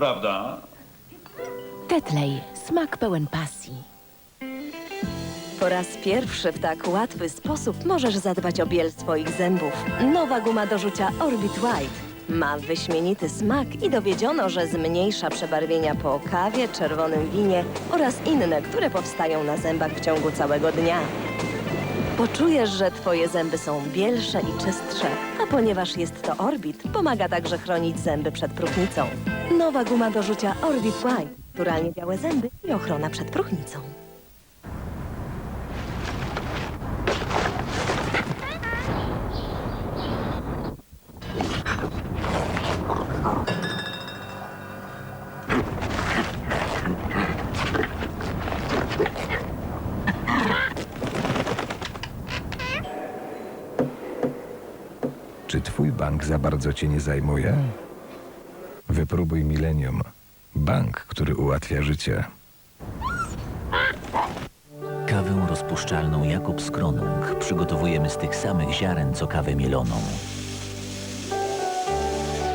Prawda? Tetley, smak pełen pasji. Po raz pierwszy w tak łatwy sposób możesz zadbać o biel swoich zębów. Nowa guma do rzucia Orbit White ma wyśmienity smak i dowiedziono, że zmniejsza przebarwienia po kawie, czerwonym winie oraz inne, które powstają na zębach w ciągu całego dnia. Poczujesz, że twoje zęby są bielsze i czystsze, a ponieważ jest to Orbit, pomaga także chronić zęby przed próchnicą. Nowa guma do rzucia Orbit White. Naturalnie białe zęby i ochrona przed próchnicą. Czy twój bank za bardzo cię nie zajmuje? Wypróbuj Millennium. Bank, który ułatwia życie. Kawę rozpuszczalną Jakobs Kronung przygotowujemy z tych samych ziaren co kawę mieloną.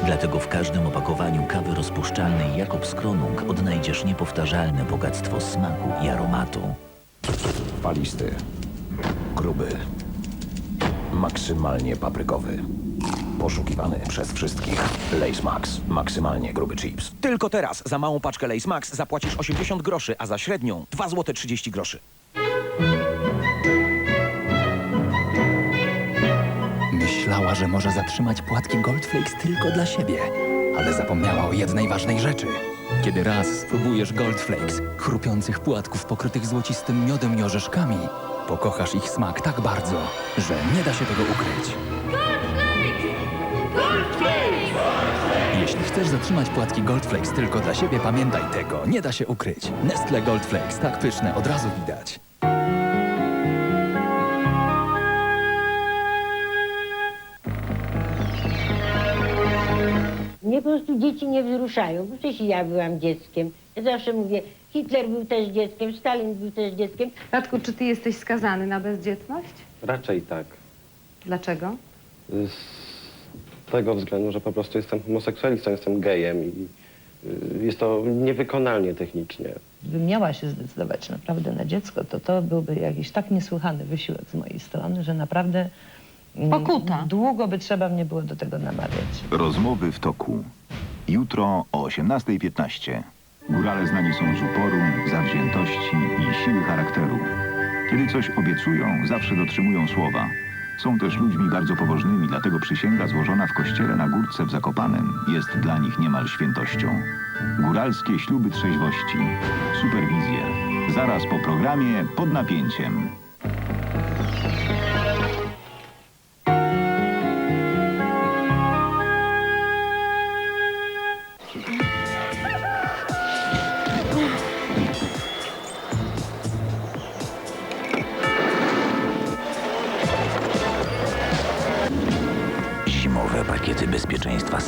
Dlatego w każdym opakowaniu kawy rozpuszczalnej Jakobs Kronung odnajdziesz niepowtarzalne bogactwo smaku i aromatu. Palisty. Gruby. Maksymalnie paprykowy. Poszukiwany przez wszystkich. Lace Max. Maksymalnie gruby chips. Tylko teraz za małą paczkę Lace Max zapłacisz 80 groszy, a za średnią 2 zł 30 groszy. Myślała, że może zatrzymać płatki Goldflakes tylko dla siebie, ale zapomniała o jednej ważnej rzeczy. Kiedy raz spróbujesz Goldflakes, chrupiących płatków pokrytych złocistym miodem i orzeszkami, pokochasz ich smak tak bardzo, że nie da się tego ukryć. Chcesz zatrzymać płatki Goldflakes tylko dla siebie, pamiętaj tego, nie da się ukryć. Nestle Goldflakes, tak pyszne, od razu widać. Mnie po prostu dzieci nie wzruszają, bo przecież ja byłam dzieckiem. Ja zawsze mówię, Hitler był też dzieckiem, Stalin był też dzieckiem. Radku, czy ty jesteś skazany na bezdzietność? Raczej tak. Dlaczego? Z tego względu, że po prostu jestem homoseksualistą, jestem gejem i y, jest to niewykonalnie technicznie. Gdybym miała się zdecydować naprawdę na dziecko, to to byłby jakiś tak niesłychany wysiłek z mojej strony, że naprawdę mm, Pokuta. długo by trzeba mnie było do tego namawiać. Rozmowy w toku. Jutro o 18.15. Górale znani są z uporu, zawziętości i siły charakteru. Kiedy coś obiecują, zawsze dotrzymują słowa. Są też ludźmi bardzo pobożnymi, dlatego przysięga złożona w kościele na górce w Zakopanem jest dla nich niemal świętością. Góralskie śluby trzeźwości. Superwizje. Zaraz po programie pod napięciem.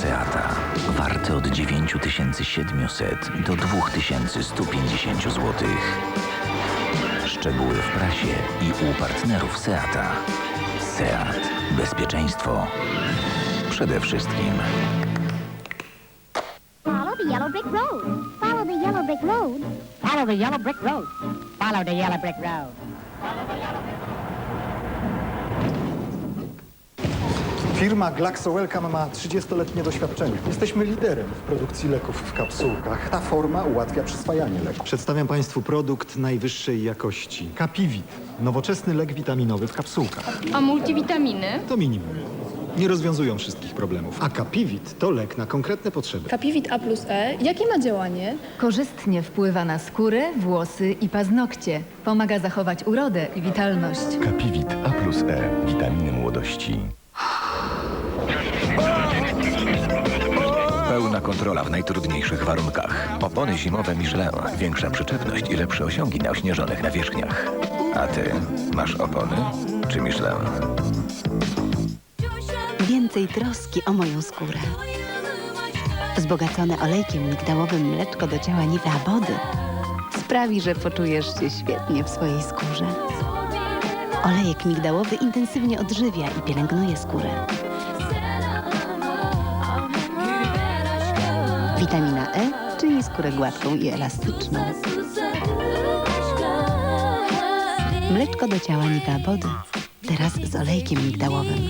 Seata. Warte od 9700 do 2150 zł. Szczegóły w prasie i u partnerów Seata. Seat. Bezpieczeństwo. Przede wszystkim. Follow the yellow brick road. Follow the yellow brick road. Follow the yellow brick road. Follow the yellow brick road. Firma Glaxo Wellcome ma 30-letnie doświadczenie. Jesteśmy liderem w produkcji leków w kapsułkach. Ta forma ułatwia przyswajanie leków. Przedstawiam Państwu produkt najwyższej jakości. Capivit. Nowoczesny lek witaminowy w kapsułkach. A multivitaminy? To minimum. Nie rozwiązują wszystkich problemów. A Capivit to lek na konkretne potrzeby. Kapivit A plus E. Jakie ma działanie? Korzystnie wpływa na skórę, włosy i paznokcie. Pomaga zachować urodę i witalność. Capivit A plus E. Witaminy młodości. Pełna kontrola w najtrudniejszych warunkach. Opony zimowe Michelin. Większa przyczepność i lepsze osiągi na ośnieżonych nawierzchniach. A ty masz opony czy Michelin? Więcej troski o moją skórę. Wzbogacone olejkiem migdałowym mleczko do ciała Nivea Body sprawi, że poczujesz się świetnie w swojej skórze. Olejek migdałowy intensywnie odżywia i pielęgnuje skórę. Witamina E czyni skórę gładką i elastyczną. Mleczko do ciała Nivea Body. Teraz z olejkiem migdałowym.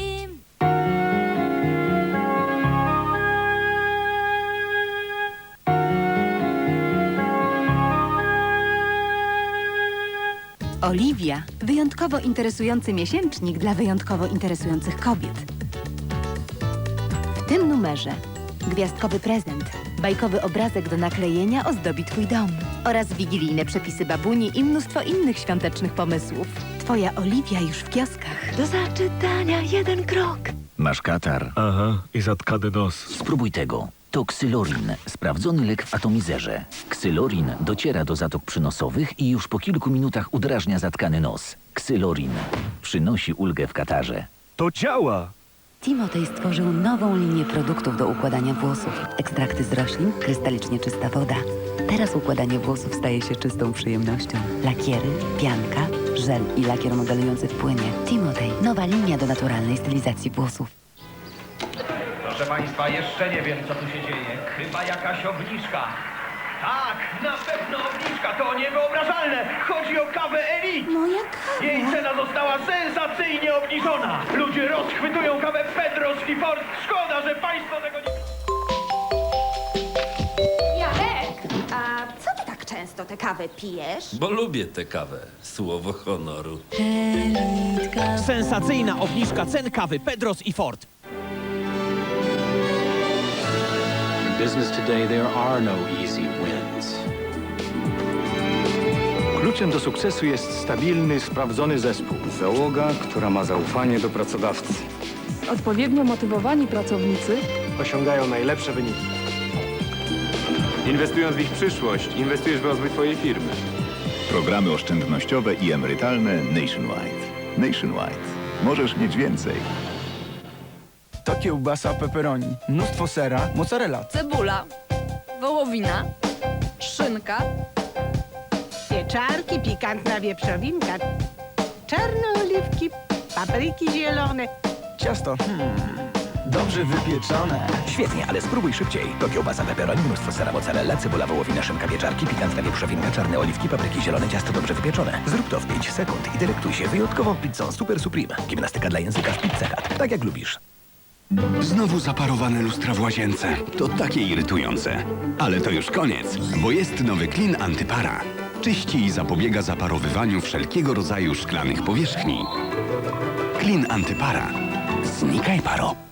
Oliwia. Wyjątkowo interesujący miesięcznik dla wyjątkowo interesujących kobiet. W tym numerze gwiazdkowy prezent, bajkowy obrazek do naklejenia ozdobi Twój dom oraz wigilijne przepisy babuni i mnóstwo innych świątecznych pomysłów. Twoja Oliwia już w kioskach. Do zaczytania jeden krok. Masz katar? Aha, i zatkany nos. Spróbuj tego. To ksylorin, sprawdzony lek w atomizerze. Ksylorin dociera do zatok przynosowych i już po kilku minutach udrażnia zatkany nos. Ksylorin przynosi ulgę w katarze. To działa! Timotej stworzył nową linię produktów do układania włosów. Ekstrakty z roślin, krystalicznie czysta woda. Teraz układanie włosów staje się czystą przyjemnością. Lakiery, pianka, żel i lakier modelujący w płynie. Timotej, nowa linia do naturalnej stylizacji włosów. Proszę Państwa, jeszcze nie wiem, co tu się dzieje. Chyba jakaś obniżka. Tak, na pewno obniżka. To niewyobrażalne. Chodzi o kawę Elite. Moja kawa. Jej cena została sensacyjnie obniżona. Ludzie rozchwytują kawę Pedros i Ford. Szkoda, że Państwo tego nie... Jarek, a co ty tak często tę kawę pijesz? Bo lubię tę kawę. Słowo honoru. Sensacyjna obniżka cen kawy Pedros i Ford. Business today, there are no easy wins. Kluczem do sukcesu jest stabilny, sprawdzony zespół. Załoga, która ma zaufanie do pracodawcy. Odpowiednio motywowani pracownicy Osiągają najlepsze wyniki. Inwestując w ich przyszłość, inwestujesz w rozwój twojej firmy. Programy oszczędnościowe i emerytalne Nationwide. Nationwide. Możesz mieć więcej. To kiełbasa pepperoni, mnóstwo sera, mozzarella. cebula, wołowina, szynka, Pieczarki, pikantna wieprzowinka, czarne oliwki, papryki zielone. Ciasto, hmm, dobrze wypieczone. Świetnie, ale spróbuj szybciej. To kiełbasa pepperoni, mnóstwo sera mozzarella, cebula wołowina, szynka pieczarki, pikantna wieprzowinka, czarne oliwki, papryki zielone, ciasto dobrze wypieczone. Zrób to w 5 sekund i delektuj się wyjątkową pizzą Super Supreme. Gimnastyka dla języka w Pizza Hut. Tak jak lubisz. Znowu zaparowane lustra w łazience. To takie irytujące. Ale to już koniec, bo jest nowy Clean Antypara. Czyści i zapobiega zaparowywaniu wszelkiego rodzaju szklanych powierzchni. Clean Antypara. Znikaj paro.